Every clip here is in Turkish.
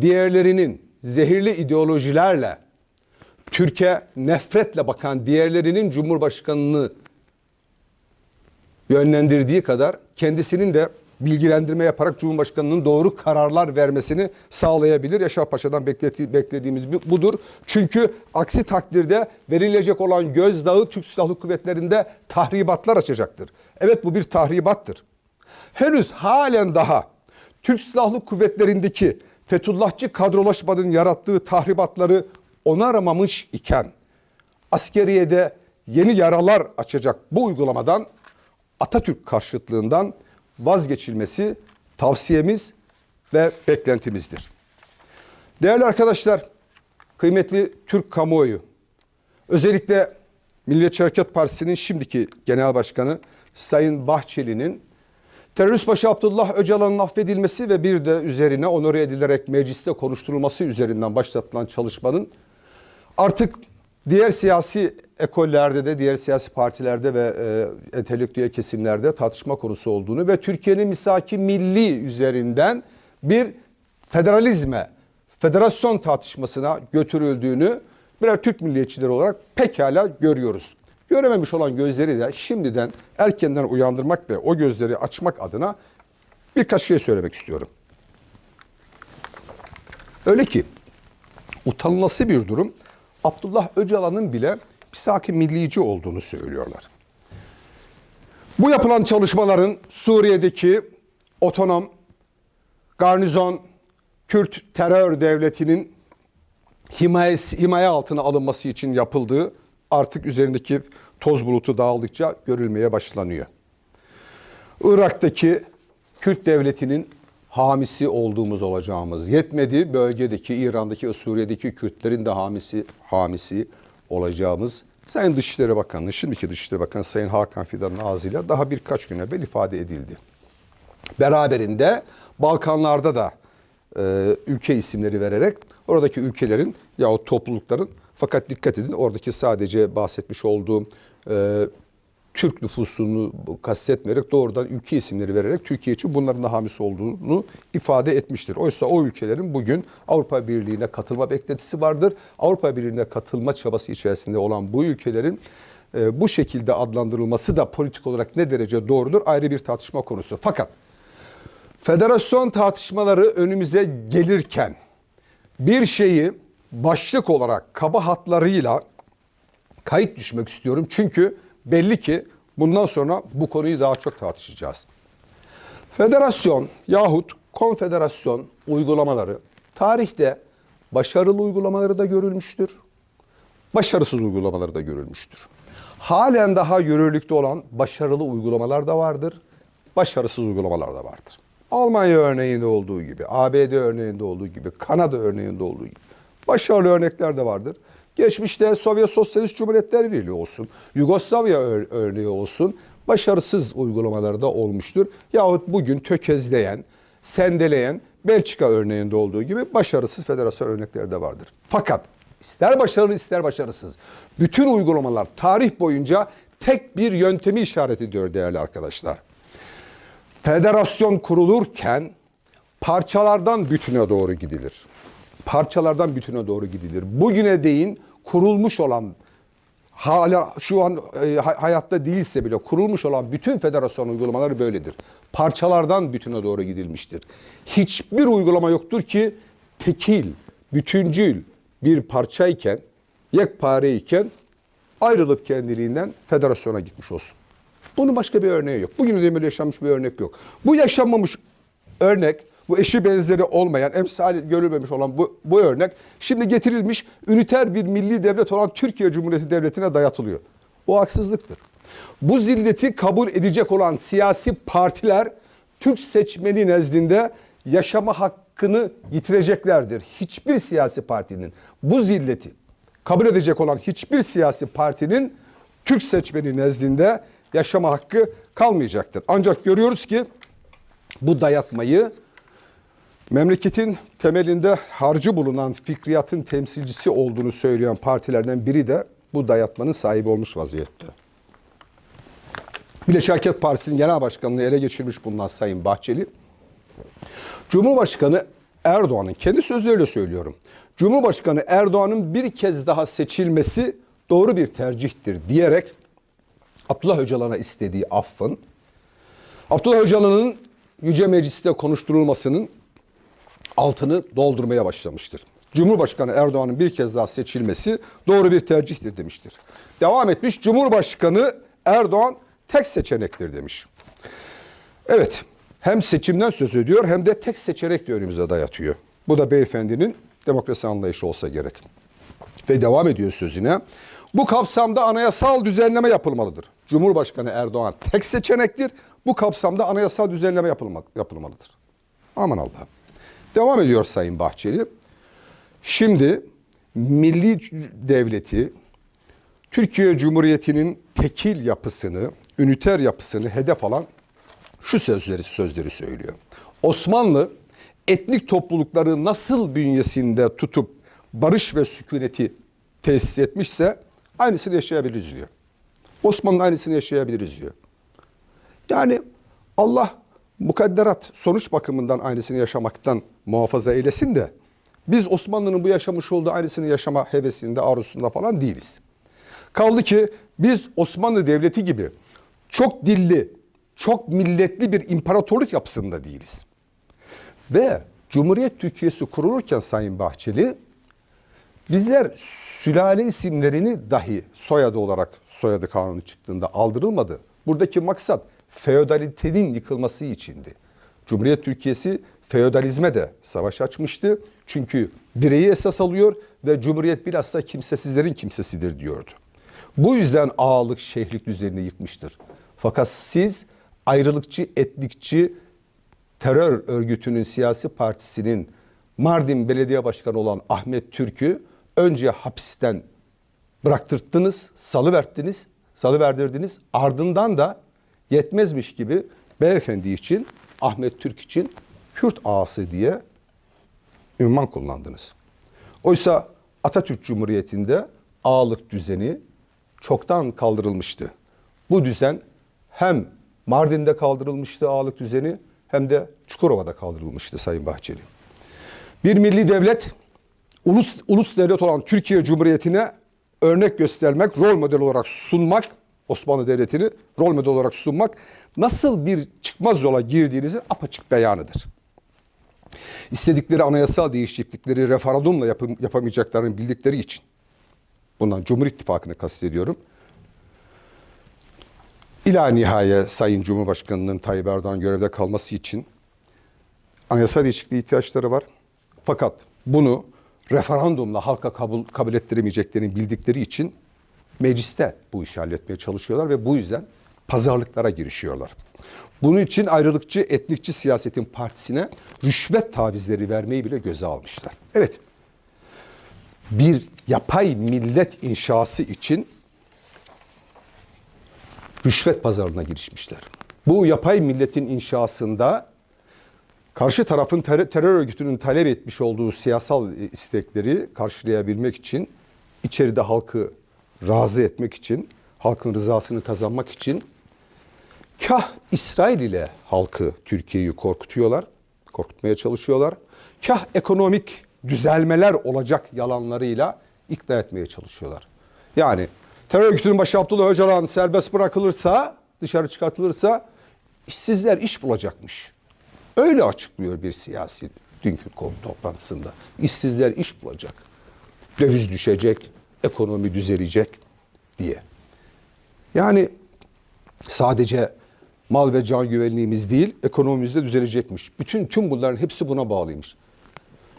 diğerlerinin zehirli ideolojilerle Türkiye nefretle bakan diğerlerinin Cumhurbaşkanını yönlendirdiği kadar kendisinin de bilgilendirme yaparak Cumhurbaşkanının doğru kararlar vermesini sağlayabilir. Yaşar Paşa'dan beklediğimiz bu- budur. Çünkü aksi takdirde verilecek olan gözdağı Türk Silahlı Kuvvetleri'nde tahribatlar açacaktır. Evet bu bir tahribattır. Henüz halen daha Türk Silahlı Kuvvetleri'ndeki Fethullahçı kadrolaşmanın yarattığı tahribatları onaramamış iken askeriyede yeni yaralar açacak bu uygulamadan Atatürk karşıtlığından vazgeçilmesi tavsiyemiz ve beklentimizdir. Değerli arkadaşlar, kıymetli Türk kamuoyu, özellikle Milliyetçi Hareket Partisi'nin şimdiki genel başkanı Sayın Bahçeli'nin terörist başı Abdullah Öcalan'ın affedilmesi ve bir de üzerine onore edilerek mecliste konuşturulması üzerinden başlatılan çalışmanın artık diğer siyasi ekollerde de diğer siyasi partilerde ve e, entelektüel kesimlerde tartışma konusu olduğunu ve Türkiye'nin misaki milli üzerinden bir federalizme, federasyon tartışmasına götürüldüğünü birer Türk milliyetçileri olarak pekala görüyoruz. Görememiş olan gözleri de şimdiden erkenden uyandırmak ve o gözleri açmak adına birkaç şey söylemek istiyorum. Öyle ki utanılası bir durum. Abdullah Öcalan'ın bile misaki millici olduğunu söylüyorlar. Bu yapılan çalışmaların Suriye'deki otonom garnizon Kürt terör devletinin himayesi, himaye altına alınması için yapıldığı artık üzerindeki toz bulutu dağıldıkça görülmeye başlanıyor. Irak'taki Kürt devletinin hamisi olduğumuz olacağımız yetmedi. Bölgedeki İran'daki ve Suriye'deki Kürtlerin de hamisi hamisi olacağımız Sayın Dışişleri Bakanı, şimdiki Dışişleri Bakanı Sayın Hakan Fidan'ın ağzıyla daha birkaç gün evvel ifade edildi. Beraberinde Balkanlarda da e, ülke isimleri vererek oradaki ülkelerin yahut toplulukların fakat dikkat edin oradaki sadece bahsetmiş olduğum e, Türk nüfusunu kastetmeyerek doğrudan ülke isimleri vererek Türkiye için bunların da hamisi olduğunu ifade etmiştir. Oysa o ülkelerin bugün Avrupa Birliği'ne katılma beklentisi vardır. Avrupa Birliği'ne katılma çabası içerisinde olan bu ülkelerin e, bu şekilde adlandırılması da politik olarak ne derece doğrudur ayrı bir tartışma konusu. Fakat federasyon tartışmaları önümüze gelirken bir şeyi başlık olarak kaba hatlarıyla kayıt düşmek istiyorum. Çünkü belli ki bundan sonra bu konuyu daha çok tartışacağız. Federasyon yahut konfederasyon uygulamaları tarihte başarılı uygulamaları da görülmüştür. Başarısız uygulamaları da görülmüştür. Halen daha yürürlükte olan başarılı uygulamalar da vardır. Başarısız uygulamalar da vardır. Almanya örneğinde olduğu gibi, ABD örneğinde olduğu gibi, Kanada örneğinde olduğu gibi başarılı örnekler de vardır. Geçmişte Sovyet Sosyalist Cumhuriyetler Birliği olsun, Yugoslavya ör- örneği olsun başarısız uygulamaları da olmuştur. Yahut bugün tökezleyen, sendeleyen Belçika örneğinde olduğu gibi başarısız federasyon örnekleri de vardır. Fakat ister başarılı ister başarısız bütün uygulamalar tarih boyunca tek bir yöntemi işaret ediyor değerli arkadaşlar. Federasyon kurulurken parçalardan bütüne doğru gidilir. Parçalardan bütüne doğru gidilir. Bugüne değin kurulmuş olan hala şu an e, hay- hayatta değilse bile kurulmuş olan bütün federasyon uygulamaları böyledir. Parçalardan bütüne doğru gidilmiştir. Hiçbir uygulama yoktur ki tekil, bütüncül bir parçayken, yekpare iken ayrılıp kendiliğinden federasyona gitmiş olsun. Bunun başka bir örneği yok. Bugün de böyle yaşanmış bir örnek yok. Bu yaşanmamış örnek, bu eşi benzeri olmayan, emsali görülmemiş olan bu, bu örnek şimdi getirilmiş üniter bir milli devlet olan Türkiye Cumhuriyeti Devleti'ne dayatılıyor. Bu haksızlıktır. Bu zilleti kabul edecek olan siyasi partiler Türk seçmeni nezdinde yaşama hakkını yitireceklerdir. Hiçbir siyasi partinin bu zilleti kabul edecek olan hiçbir siyasi partinin Türk seçmeni nezdinde yaşama hakkı kalmayacaktır. Ancak görüyoruz ki bu dayatmayı memleketin temelinde harcı bulunan fikriyatın temsilcisi olduğunu söyleyen partilerden biri de bu dayatmanın sahibi olmuş vaziyette. Milliyetçi Hareket Partisi'nin genel başkanlığı ele geçirmiş bulunan Sayın Bahçeli, Cumhurbaşkanı Erdoğan'ın kendi sözleriyle söylüyorum. Cumhurbaşkanı Erdoğan'ın bir kez daha seçilmesi doğru bir tercihtir diyerek Abdullah Öcalan'a istediği affın Abdullah Öcalan'ın Yüce Meclis'te konuşturulmasının altını doldurmaya başlamıştır. Cumhurbaşkanı Erdoğan'ın bir kez daha seçilmesi doğru bir tercihtir demiştir. Devam etmiş Cumhurbaşkanı Erdoğan tek seçenektir demiş. Evet hem seçimden söz ediyor hem de tek seçenek de önümüze dayatıyor. Bu da beyefendinin demokrasi anlayışı olsa gerek. Ve devam ediyor sözüne. Bu kapsamda anayasal düzenleme yapılmalıdır. Cumhurbaşkanı Erdoğan tek seçenektir. Bu kapsamda anayasal düzenleme yapılma, yapılmalıdır. Aman Allah'ım. Devam ediyor Sayın Bahçeli. Şimdi milli devleti Türkiye Cumhuriyeti'nin tekil yapısını, üniter yapısını hedef alan şu sözleri sözleri söylüyor. Osmanlı etnik toplulukları nasıl bünyesinde tutup barış ve sükuneti tesis etmişse aynısını yaşayabiliriz diyor. Osmanlı aynısını yaşayabiliriz diyor. Yani Allah mukadderat sonuç bakımından aynısını yaşamaktan muhafaza eylesin de biz Osmanlı'nın bu yaşamış olduğu aynısını yaşama hevesinde, arzusunda falan değiliz. Kaldı ki biz Osmanlı Devleti gibi çok dilli, çok milletli bir imparatorluk yapısında değiliz. Ve Cumhuriyet Türkiye'si kurulurken Sayın Bahçeli bizler sülale isimlerini dahi soyadı olarak soyadı kanunu çıktığında aldırılmadı. Buradaki maksat feodalitenin yıkılması içindi. Cumhuriyet Türkiye'si feodalizme de savaş açmıştı. Çünkü bireyi esas alıyor ve Cumhuriyet bilhassa kimsesizlerin kimsesidir diyordu. Bu yüzden ağalık, şeyhlik düzenini yıkmıştır. Fakat siz ayrılıkçı, etnikçi terör örgütünün siyasi partisinin Mardin Belediye Başkanı olan Ahmet Türk'ü önce hapisten bıraktırttınız, salıverdiniz, salıverdirdiniz. Ardından da yetmezmiş gibi beyefendi için, Ahmet Türk için Kürt ağası diye ünvan kullandınız. Oysa Atatürk Cumhuriyeti'nde ağalık düzeni çoktan kaldırılmıştı. Bu düzen hem Mardin'de kaldırılmıştı ağalık düzeni hem de Çukurova'da kaldırılmıştı Sayın Bahçeli. Bir milli devlet, ulus, ulus devlet olan Türkiye Cumhuriyeti'ne örnek göstermek, rol model olarak sunmak, Osmanlı Devleti'ni rol model olarak sunmak nasıl bir çıkmaz yola girdiğinizin apaçık beyanıdır. İstedikleri anayasal değişiklikleri referandumla yapım, yapamayacaklarını bildikleri için, bundan Cumhur İttifakı'nı kastediyorum, İla nihaye Sayın Cumhurbaşkanı'nın Tayyip Erdoğan görevde kalması için anayasal değişikliğe ihtiyaçları var. Fakat bunu referandumla halka kabul, kabul ettiremeyeceklerini bildikleri için mecliste bu işi halletmeye çalışıyorlar ve bu yüzden pazarlıklara girişiyorlar. Bunun için ayrılıkçı, etnikçi siyasetin partisine rüşvet tavizleri vermeyi bile göze almışlar. Evet, bir yapay millet inşası için rüşvet pazarına girişmişler. Bu yapay milletin inşasında karşı tarafın ter- terör örgütünün talep etmiş olduğu siyasal istekleri karşılayabilmek için içeride halkı razı etmek için, halkın rızasını kazanmak için kah İsrail ile halkı Türkiye'yi korkutuyorlar, korkutmaya çalışıyorlar. Kah ekonomik düzelmeler olacak yalanlarıyla ikna etmeye çalışıyorlar. Yani terör örgütünün başı Abdullah Öcalan serbest bırakılırsa, dışarı çıkartılırsa işsizler iş bulacakmış. Öyle açıklıyor bir siyasi dünkü toplantısında. İşsizler iş bulacak. Döviz düşecek, ekonomi düzelecek diye. Yani sadece mal ve can güvenliğimiz değil, ekonomimiz de düzelecekmiş. Bütün tüm bunların hepsi buna bağlıymış.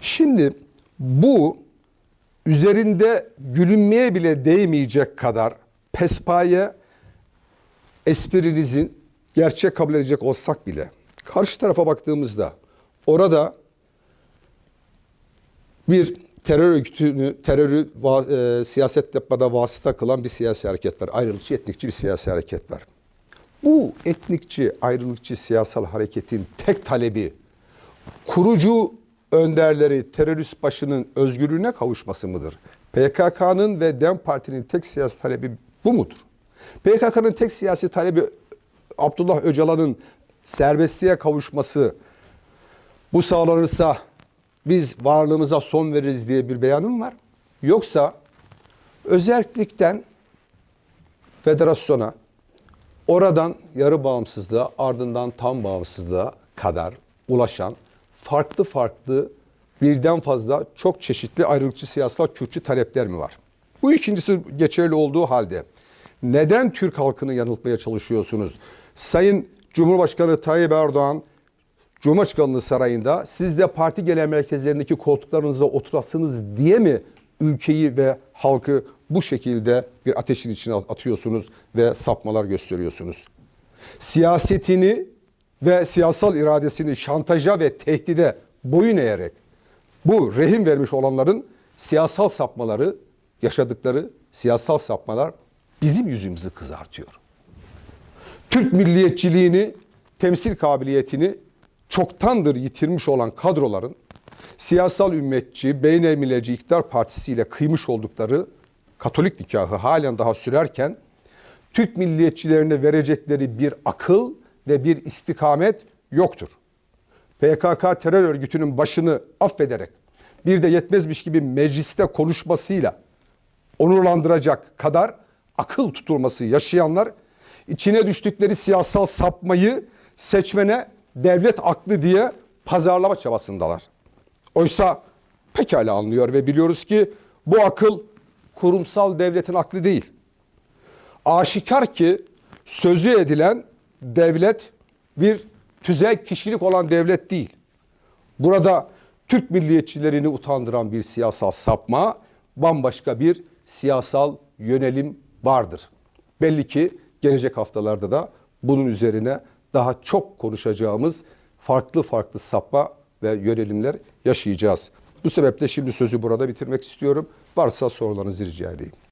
Şimdi bu üzerinde gülünmeye bile değmeyecek kadar pespaye esprinizin gerçek kabul edecek olsak bile karşı tarafa baktığımızda orada bir terör örgütünü, terörü va- e, siyaset yapmada vasıta kılan bir siyasi hareket var. Ayrılıkçı, etnikçi bir siyasi hareket var. Bu etnikçi, ayrılıkçı siyasal hareketin tek talebi kurucu önderleri terörist başının özgürlüğüne kavuşması mıdır? PKK'nın ve DEM Parti'nin tek siyasi talebi bu mudur? PKK'nın tek siyasi talebi Abdullah Öcalan'ın serbestliğe kavuşması bu sağlanırsa biz varlığımıza son veririz diye bir beyanım var. Yoksa özellikten federasyona oradan yarı bağımsızlığa ardından tam bağımsızlığa kadar ulaşan farklı farklı birden fazla çok çeşitli ayrılıkçı siyasal Kürtçü talepler mi var? Bu ikincisi geçerli olduğu halde neden Türk halkını yanıltmaya çalışıyorsunuz? Sayın Cumhurbaşkanı Tayyip Erdoğan Cumhurbaşkanlığı Sarayı'nda siz de parti genel merkezlerindeki koltuklarınıza oturasınız diye mi ülkeyi ve halkı bu şekilde bir ateşin içine atıyorsunuz ve sapmalar gösteriyorsunuz? Siyasetini ve siyasal iradesini şantaja ve tehdide boyun eğerek bu rehin vermiş olanların siyasal sapmaları, yaşadıkları siyasal sapmalar bizim yüzümüzü kızartıyor. Türk milliyetçiliğini, temsil kabiliyetini çoktandır yitirmiş olan kadroların siyasal ümmetçi, beynelmileci iktidar partisi ile kıymış oldukları Katolik nikahı halen daha sürerken Türk milliyetçilerine verecekleri bir akıl ve bir istikamet yoktur. PKK terör örgütünün başını affederek bir de yetmezmiş gibi mecliste konuşmasıyla onurlandıracak kadar akıl tutulması yaşayanlar içine düştükleri siyasal sapmayı seçmene devlet aklı diye pazarlama çabasındalar. Oysa pekala anlıyor ve biliyoruz ki bu akıl kurumsal devletin aklı değil. Aşikar ki sözü edilen devlet bir tüzel kişilik olan devlet değil. Burada Türk milliyetçilerini utandıran bir siyasal sapma, bambaşka bir siyasal yönelim vardır. Belli ki gelecek haftalarda da bunun üzerine daha çok konuşacağımız farklı farklı sapma ve yönelimler yaşayacağız. Bu sebeple şimdi sözü burada bitirmek istiyorum. Varsa sorularınızı rica edeyim.